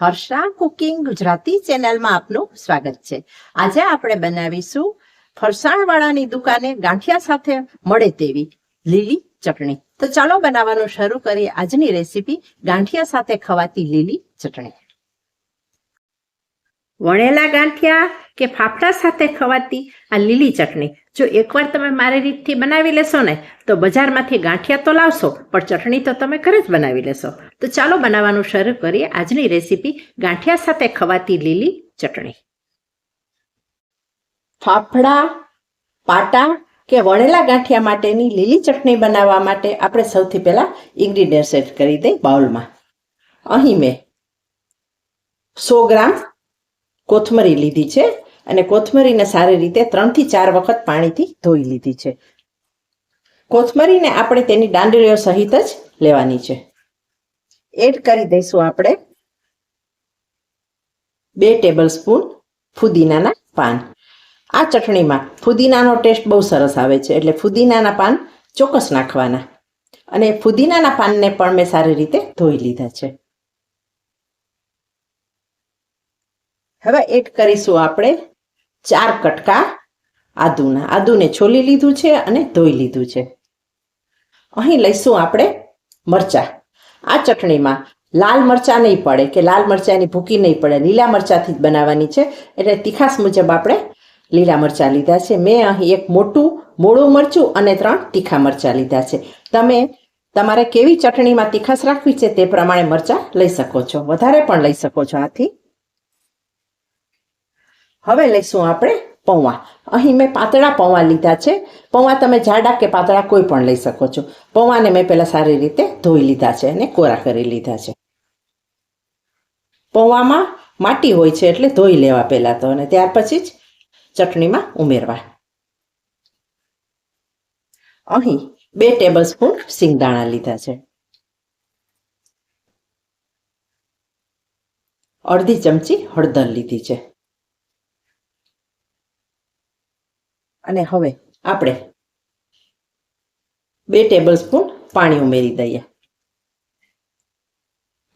Harsha cooking Gujarati ચેનલમાં આપનું સ્વાગત છે. આજે આપણે બનાવીશું ફરસાણવાળાની દુકાને ગાંઠિયા સાથે મળે તેવી લીલી ચટણી. તો ચાલો બનાવવાનું શરૂ કરીએ. આજની રેસીપી ગાંઠિયા સાથે ખવાતી લીલી ચટણી. વણેલા ગાંઠિયા કે ફાફડા સાથે ખવાતી આ લીલી ચટણી. જો એકવાર તમે મારી રીતથી બનાવી લેશો ને, તો બજારમાંથી ગાંઠિયા તો લાવશો, પણ ચટણી તો તમે ઘરે જ બનાવી લેશો. તો ચાલો બનાવવાનું શરૂ કરીએ આજની રેસીપી ગાંઠિયા સાથે ખવાતી લીલી ચટણી. ફાફડા, પાટા કે વણેલા ગાંઠિયા માટેની લીલી ચટણી બનાવવા માટે આપણે સૌથી પહેલા ઇન્ગ્રીડિયન્ટ સેટ કરી દઈ બાઉલમાં. અહીં મેં સો ગ્રામ કોથમરી લીધી છે અને કોથમરીને સારી રીતે ત્રણથી ચાર વખત પાણીથી ધોઈ લીધી છે. કોથમરીને આપણે તેની દાંડલીઓ સહિત જ લેવાની છે. એડ કરી દઈશું આપણે બે ટેબલ સ્પૂન ફુદીનાના પાન. આ ચટણીમાં ફુદીનાનો ટેસ્ટ બહુ સરસ આવે છે, એટલે ફુદીનાના પાન ચોક્કસ નાખવાના. અને ફુદીનાના પાનને પણ મેં સારી રીતે ધોઈ લીધા છે. હવે એડ કરીશું આપણે ચાર કટકા આદુના. આદુને છોલી લીધું છે અને ધોઈ લીધું છે. અહીં લઈશું આપણે મરચાં. આ ચટણીમાં લાલ મરચાં નહીં પડે કે લાલ મરચાંની ભૂકી નહીં પડે. લીલા મરચાંથી જ બનાવવાની છે. એટલે તીખાસ મુજબ આપણે લીલા મરચાં લીધા છે. મેં અહીં એક મોટું મોળું મરચું અને ત્રણ તીખા મરચાં લીધા છે. તમે તમારે કેવી ચટણીમાં તીખાસ રાખવી છે તે પ્રમાણે મરચાં લઈ શકો છો. વધારે પણ લઈ શકો છો આથી. હવે લઈશું આપણે પૌવા. અહીં મેં પાતળા પૌવા લીધા છે. પૌવા તમે જાડા કે પાતળા કોઈ પણ લઈ શકો છો. પૌવાને મેં પહેલાં સારી રીતે ધોઈ લીધા છે અને કોરા કરી લીધા છે. પૌવામાં માટી હોય છે એટલે ધોઈ લેવા પહેલાં તો અને ત્યાર પછી જ ચટણીમાં ઉમેરવા. અહીં બે ટેબલ સ્પૂન સિંગદાણા લીધા છે. અડધી ચમચી હળદર લીધી છે. અને હવે આપણે બે ટેબલ સ્પૂન પાણી ઉમેરી દઈએ.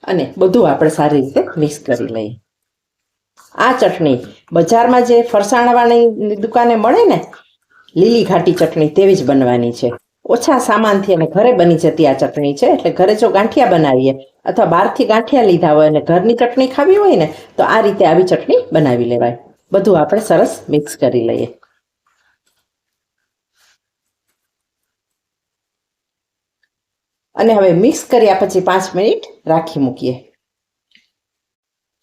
અને બધું આપણે સારી રીતે મિક્સ કરી લઈએ. આ ચટણી બજારમાં જે ફરસાણવાની દુકાને મળે ને, લીલી ઘાટી ચટણી તેવી જ બનવાની છે. ઓછા સામાનથી અને ઘરે બની જતી આ ચટણી છે, એટલે ઘરે જો ગાંઠિયા બનાવીએ અથવા બહારથી ગાંઠિયા લીધા હોય અને ઘરની ચટણી ખાવી હોય ને, તો આ રીતે આવી ચટણી બનાવી લેવાય. બધું આપણે સરસ મિક્સ કરી લઈએ. અને હવે મિક્સ કર્યા પછી પાંચ મિનિટ રાખી મૂકીએ.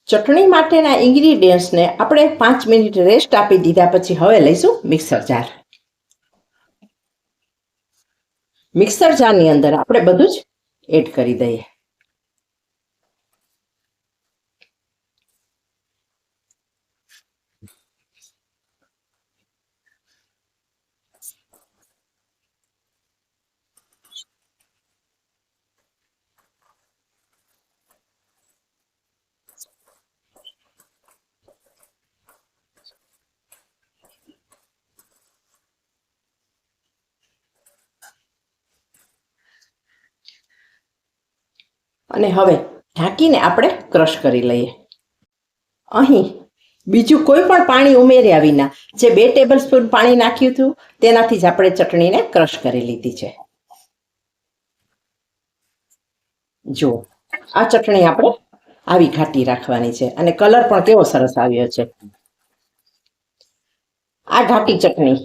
ચટણી માટેના ઇન્ગ્રીડિયન્ટ્સને આપણે પાંચ મિનિટ રેસ્ટ આપી દીધા પછી હવે લઈશું મિક્સર જાર. મિક્સર જારની અંદર આપણે બધું જ એડ કરી દઈએ. અને હવે ઢાંકીને આપણે ક્રશ કરી લઈએ. અહીં બીજું કોઈ પણ પાણી ઉમેર્યા વિના જે બે ટેબલ સ્પૂન પાણી નાખ્યું હતું, તેનાથી જ આપણે ચટણીને ક્રશ કરી લીધી છે. જો આ ચટણી આપણે આવી ઘાટી રાખવાની છે અને કલર પણ કેવો સરસ આવ્યો છે. આ ઘાટી ચટણી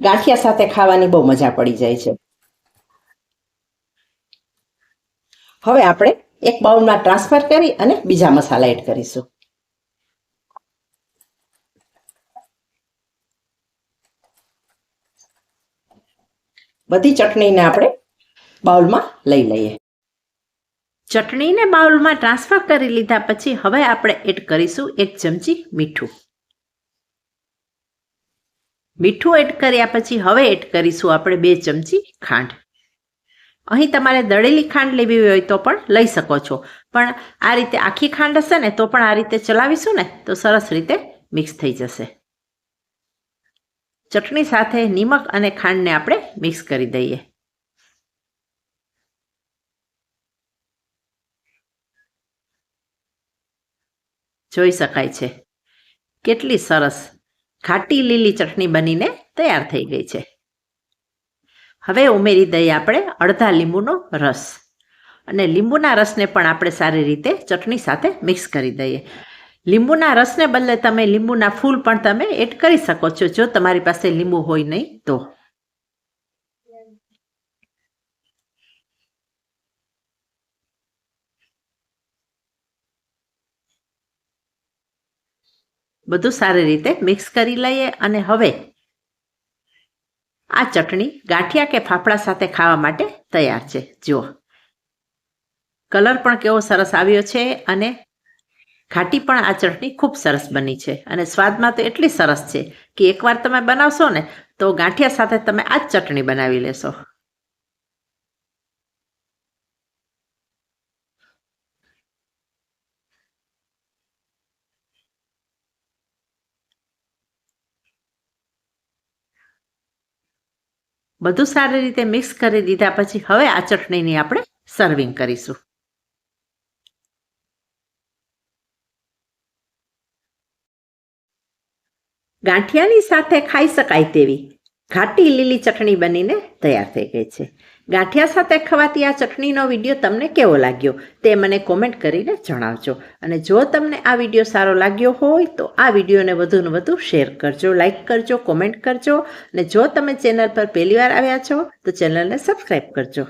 ગાંઠિયા સાથે ખાવાની બહુ મજા પડી જાય છે. હવે આપણે એક બાઉલમાં ટ્રાન્સફર કરી અને બીજા મસાલા એડ કરીશું. બધી ચટણીને આપણે બાઉલમાં લઈ લઈએ. ચટણીને બાઉલમાં ટ્રાન્સફર કરી લીધા પછી હવે આપણે એડ કરીશું એક ચમચી મીઠું. મીઠું એડ કર્યા પછી હવે એડ કરીશું આપણે બે ચમચી ખાંડ. અહીં તમારે દળેલી ખાંડ લેવી હોય તો પણ લઈ શકો છો. પણ આ રીતે આખી ખાંડ હશે ને, તો પણ આ રીતે ચલાવીશું ને, તો સરસ રીતે મિક્સ થઈ જશે. ચટણી સાથે નિમક અને ખાંડને આપણે મિક્સ કરી દઈએ. જોઈ શકાય છે. કેટલી સરસ ખાટી લીલી ચટણી બનીને તૈયાર થઈ ગઈ છે. હવે ઉમેરી દઈએ આપણે અડધા લીંબુનો રસ. અને લીંબુના રસને પણ આપણે સારી રીતે ચટણી સાથે મિક્સ કરી દઈએ. લીંબુના રસને બદલે તમે લીંબુના ફૂલ પણ તમે એડ કરી શકો છો, જો તમારી પાસે લીંબુ હોય નહીં તો. બધું સારી રીતે મિક્સ કરી લઈએ અને હવે આ ચટણી ગાંઠિયા કે ફાફડા સાથે ખાવા માટે તૈયાર છે. જુઓ. કલર પણ કેવો સરસ આવ્યો છે અને ઘાટી પણ આ ચટણી ખૂબ સરસ બની છે અને સ્વાદમાં તો એટલી સરસ છે કે એકવાર તમે બનાવશો ને તો ગાંઠિયા સાથે તમે આ જ ચટણી બનાવી લેશો. બધું સારી રીતે મિક્સ કરી દીધા પછી હવે આ ચટણીની આપણે સર્વિંગ કરીશું. ગાંઠિયાની સાથે ખાઈ શકાય તેવી ઘાટી લીલી ચટણી બનીને તૈયાર થઈ ગઈ છે. ગાંઠિયા સાથે ખવાતી આ ચટણીનો વીડિયો તમને કેવો લાગ્યો તે મને કોમેન્ટ કરીને જણાવજો. અને જો તમને આ વીડિયો સારો લાગ્યો હોય તો આ વિડીયોને વધુને વધુ શેર કરજો લાઇક કરજો કોમેન્ટ કરજો. અને જો તમે ચેનલ પર પહેલીવાર આવ્યા છો તો ચેનલને સબસ્ક્રાઈબ કરજો.